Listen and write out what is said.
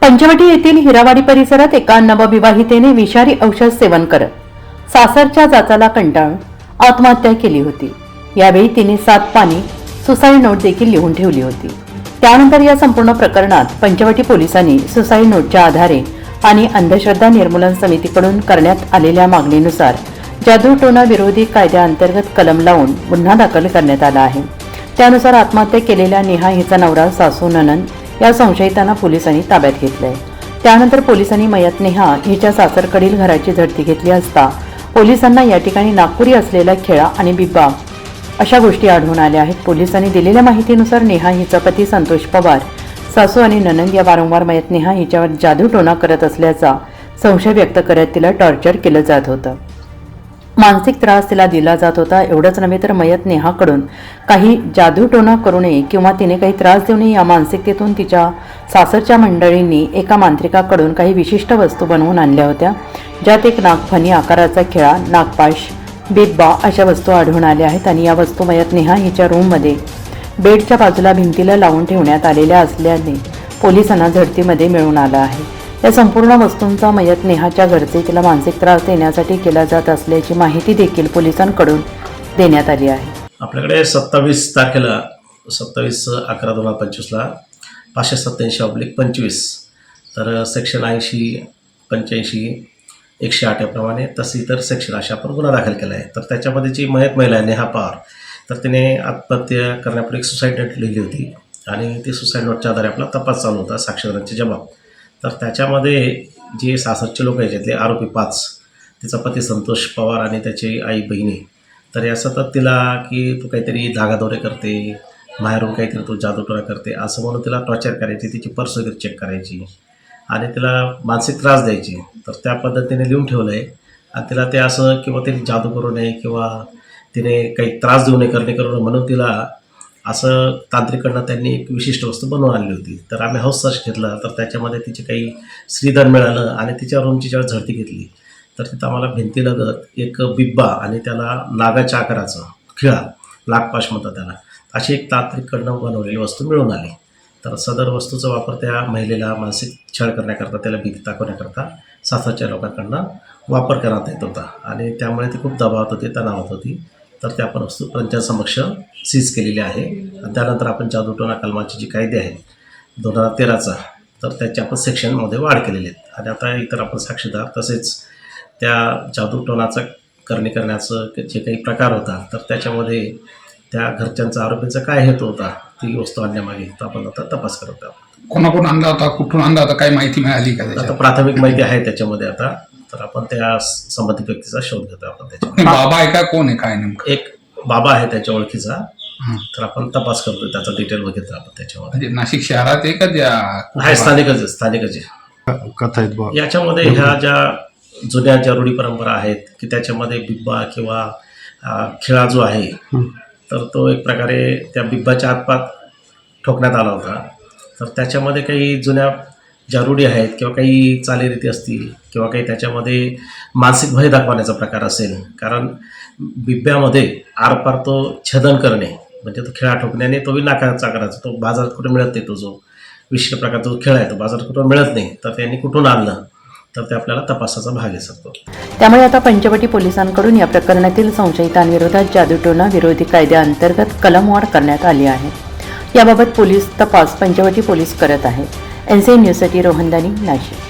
पंचवटी येथील हिरावाडी परिसरात एका नवविवाहितेने विषारी औषध सेवन करत सासरच्या जाचाला कंटाळून आत्महत्या केली होती. यावेळी तिने सात पाणी सुसाईड नोट देखील लिहून ठेवली होती. त्यानंतर या संपूर्ण प्रकरणात पंचवटी पोलिसांनी सुसाईड नोटच्या आधारे आणि अंधश्रद्धा निर्मूलन समितीकडून करण्यात आलेल्या मागणीनुसार जादूटोना विरोधी कायद्याअंतर्गत कलम लावून गुन्हा दाखल करण्यात आला आहे. त्यानुसार आत्महत्या केलेल्या नेहा हिचा नवरा सासू ननंद या संशयितांना पोलिसांनी ताब्यात घेतलंय. त्यानंतर पोलिसांनी मयत नेहा हिच्या सासरकडील घराची झडती घेतली असता पोलिसांना या ठिकाणी नागपुरी असलेला खेळा आणि बिब्बा अशा गोष्टी आढळून आल्या आहेत. पोलिसांनी दिलेल्या माहितीनुसार नेहा हिचा पती संतोष पवार सासू आणि ननंद या वारंवार मयत नेहा हिच्यावर जादूटोणा करत असल्याचा संशय व्यक्त करत तिला टॉर्चर केलं जात होतं. मानसिक त्रास तिला दिला जात होता. एवढंच नव्हे तर मयत नेहाकडून काही जादूटोणा करू नये किंवा तिने काही त्रास देऊ नये या मानसिकतेतून तिच्या सासरच्या मंडळींनी एका मांत्रिकाकडून काही विशिष्ट वस्तू बनवून आणल्या होत्या. ज्यात एक नागफणी आकाराचा खेळा नागपाश बिब्बा अशा वस्तू आढळून आल्या आहेत आणि या वस्तू मयत नेहा हिच्या रूममध्ये बेडच्या बाजूला भिंतीला लावून ठेवण्यात आलेल्या असल्याने पोलिसांना झडतीमध्ये मिळून आलं आहे. या संपूर्ण वस्तूंचा मयत नेहाच्या घरचे तिला मानसिक त्रास देण्यासाठी केला जात असल्याची माहिती देखील पोलिसांकडून देण्यात आली आहे. आपल्याकडे सत्तावीस तारखेला सत्तावीस अकरा दोन हजार पंचवीसला पाचशे सत्त्याऐंशी ऑब्लिक पंचवीस तर सेक्शन ऐंशी पंच्याऐंशी एकशे आठ याप्रमाणे तसे इतर सेक्शन अशा आपण गुन्हा दाखल केला आहे. तर त्याच्यामध्ये जी मयत महिला आहे नेहा पवार तर तिने आत्महत्या करण्यापूर्वी एक सुसाईड नोट लिहिली होती आणि ती सुसाईड नोटच्या आधारे आपला तपास चालू होता साक्षीदारांचे जबाब. तर त्याच्यामध्ये जे सासरचे लोक आहेत आरोपी पाच तिचा पती संतोष पवार आणि त्याची आई बहिणी. तर या सतत तिला की तू काहीतरी धागादौरे करते बाहेरून काहीतरी तू जादूटोरा करते असं म्हणून तिला टॉर्चर करायची तिची पर्स वगैरे चेक करायची आणि तिला मानसिक त्रास द्यायची. तर त्या पद्धतीने लिहून ठेवलं आहे आणि तिला ते असं किंवा तिने जादू करू नये किंवा तिने काही त्रास देऊ नये करणे करू नये म्हणून तिला असं तांत्रिकडनं त्यांनी एक विशिष्ट वस्तू बनवून आणली होती. तर आम्ही हाऊस सर्च घेतला तर त्याच्यामध्ये तिचे काही श्रीधन मिळालं आणि तिच्या रूमची जेव्हा झडती घेतली. तर तिथं आम्हाला भिंतीलगत एक बिब्बा आणि त्याला नागाच्या आकाराचं खिळा नागपाश म्हणतात त्याला अशी एक तांत्रिककडनं बनवलेली वस्तू मिळून आली. तर सदर वस्तूचा वापर त्या महिलेला मानसिक छळ करण्याकरता त्याला भीती दाखवण्याकरता सासरच्या लोकांकडनं वापर करण्यात येत होता. आणि त्यामुळे ती खूप दबावात होती तणावात होती. तर ते आपण वस्तू पंचांसमक्ष सीज केलेली आहे. आणि त्यानंतर आपण जादूटोना कलमाचे जे कायदे आहेत दोन हजार तेराचा तर त्याची आपण सेक्शनमध्ये वाढ केलेली आहेत आणि आता इतर आपण साक्षीदार तसेच त्या जादूटोनाचा करणे करण्याचं जे काही प्रकार होता तर त्याच्यामध्ये त्या घरच्यांचा आरोपींचा काय हेतू होता ती वस्तू आणण्यामागे तर आपण आता तपास करत आहोत. कोणाकडून आणला होता कुठून आणला होता काही माहिती मिळाली का आता प्राथमिक माहिती आहे त्याच्यामध्ये आता. तर आपण त्या संबंधित व्यक्तीचा शोध घेतो आपण त्याच्यामध्ये बाबा आहे का? कोण आहे? काय नेमकं? एक बाबा आहे त्याच्या ओळखीचा. हं. तर आपण तपास करतो त्याचा डिटेल बघितला आपण त्याच्यामध्ये म्हणजे नाशिक शहरात आहे का त्या स्थानिकच आहे, स्थानिकच आहे. कथा आहेत बुवा याच्यामध्ये ह्या ज्या जुन्या ज्या रूढी परंपरा आहेत की त्याच्यामध्ये बिब्बा किंवा अं, खेळा जो आहे तर तो एक प्रकारे त्या बिब्बाच्या आतपात ठोकण्यात आला होता. तर त्याच्यामध्ये काही जुन्या ज्या रूढी आहेत किंवा काही चालीरीती असतील किंवा काही त्याच्यामध्ये मानसिक भय दाखवण्याचा प्रकार असेल. कारण बिब्यामध्ये आरपार तो छेदन करणे म्हणजे तो खेळा ठोकण्याने तो बी करायचा तो बाजारात कुठे मिळत नाही तो जो विशिष्ट प्रकारचा जो खेळ आहे तो बाजारात कुठं मिळत नाही. तर त्यांनी कुठून आणलं? तर ते आपल्याला तपासाचा भाग आहे त्यामुळे आता पंचवटी पोलिसांकडून या प्रकरणातील संशयितांविरोधात जादूटोना विरोधी कायद्याअंतर्गत कलमवाढ करण्यात आली आहे. याबाबत पोलीस तपास पंचवटी पोलीस करत आहेत एन सी न्यूजसाठी रोहनदानी नाशिक.